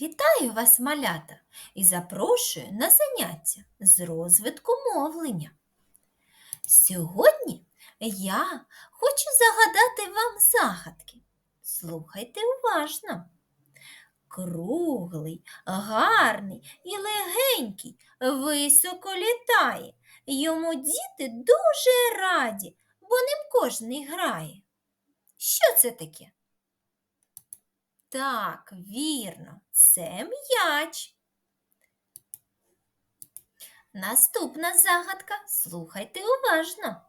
Вітаю вас, малята, і запрошую на заняття з розвитку мовлення. Сьогодні я хочу загадати вам загадки. Слухайте уважно. Круглий, гарний і легенький, високо літає. Йому діти дуже раді, бо ним кожний грає. Що це таке? Так, вірно, це м'яч. Наступна загадка, слухайте уважно.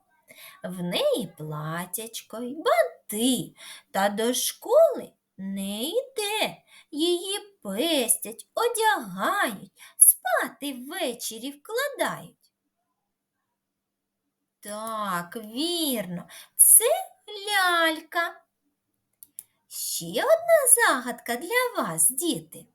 В неї платячко й банти, та до школи не йде. Її пестять, одягають, спати ввечері вкладають. Так, вірно, це лялька. Ще одна загадка для вас, діти.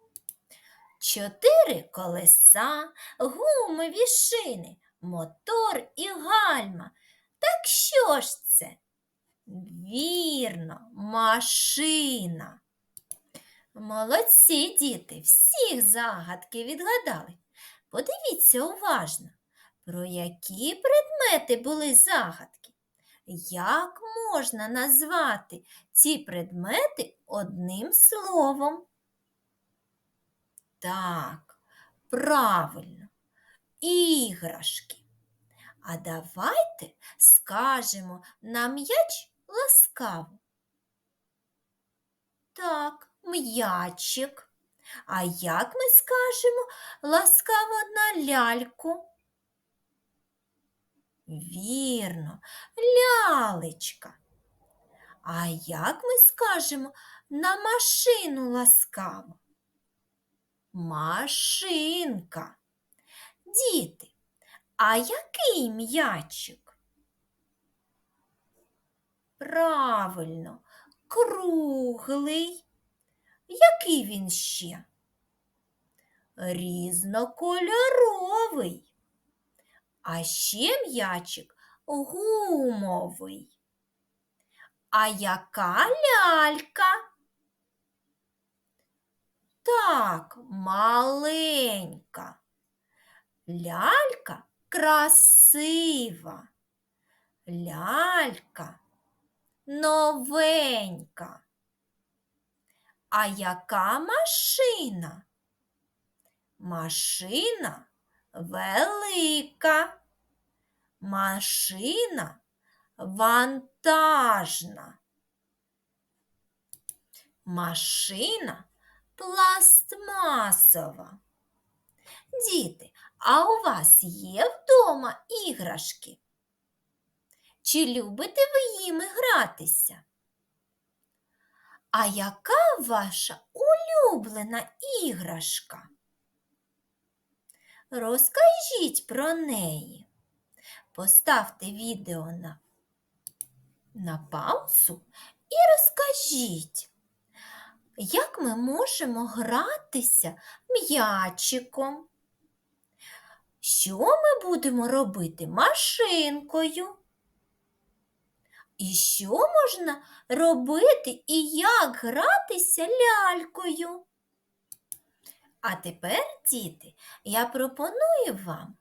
Чотири колеса, гумові шини, мотор і гальма. Так що ж це? Вірно, машина. Молодці діти, всіх загадки відгадали. Подивіться уважно, про які предмети були загадки. Як можна назвати ці предмети одним словом? Так, правильно, іграшки. А давайте скажемо на м'яч ласкаво. Так, м'ячик. А як ми скажемо ласкаво на ляльку? Вірно, лялечка. А як ми скажемо на машину ласкаво? Машинка. Діти, а який м'ячик? Правильно, круглий. Який він ще? Різнокольоровий. А ще м'ячик гумовий. А яка лялька? Так, маленька. Лялька красива. Лялька новенька. А яка машина? Машина велика. Машина вантажна. Машина пластмасова. Діти, а у вас є вдома іграшки? Чи любите ви їми гратися? А яка ваша улюблена іграшка? Розкажіть про неї. Поставте відео на, на паузу і розкажіть, як ми можемо гратися м'ячиком. Що ми будемо робити машинкою? І що можна робити і як гратися лялькою? А тепер, діти, я пропоную вам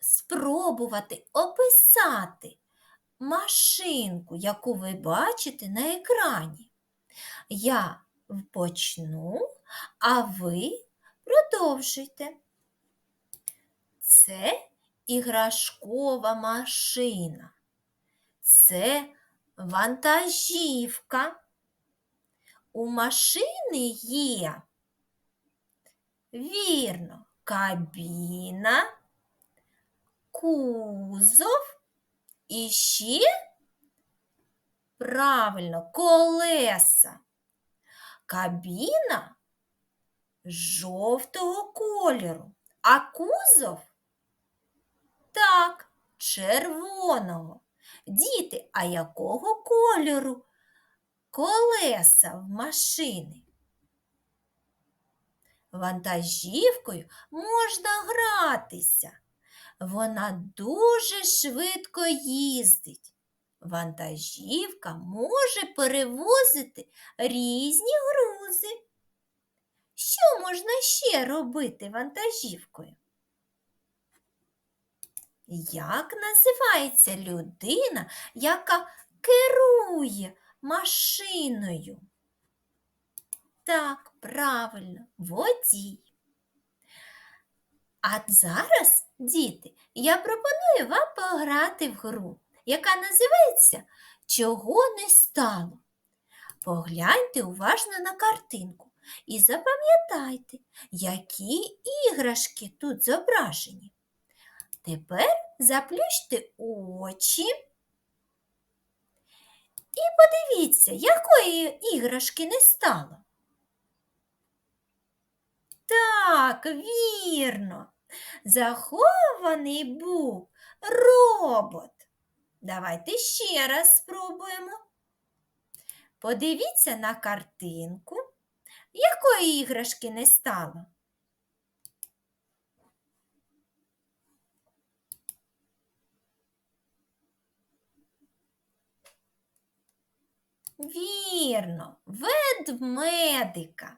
спробувати описати машинку, яку ви бачите на екрані. Я почну, а ви продовжуйте. Це іграшкова машина. Це вантажівка. У машини є, вірно, кабіна, кузов і ще правильно колеса. Кабіна жовтого кольору, а кузов так, червоного. Діти, а якого кольору колеса в машини? Вантажівкою можна гратися. Вона дуже швидко їздить. Вантажівка може перевозити різні грузи. Що можна ще робити вантажівкою? Як називається людина, яка керує машиною? Так, правильно, водій. А зараз, діти, я пропоную вам пограти в гру, яка називається Чого не стало. Погляньте уважно на картинку і запам'ятайте, які іграшки тут зображені. Тепер заплющте очі і подивіться, якої іграшки не стало. Так, вірно. Захований був робот. Давайте ще раз спробуємо. Подивіться на картинку, якої іграшки не стало. Вірно, ведмедика.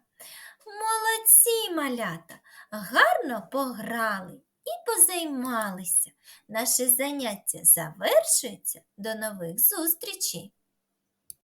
Молодці малята, гарно пограли і позаймалися. Наше заняття завершується. До нових зустрічей!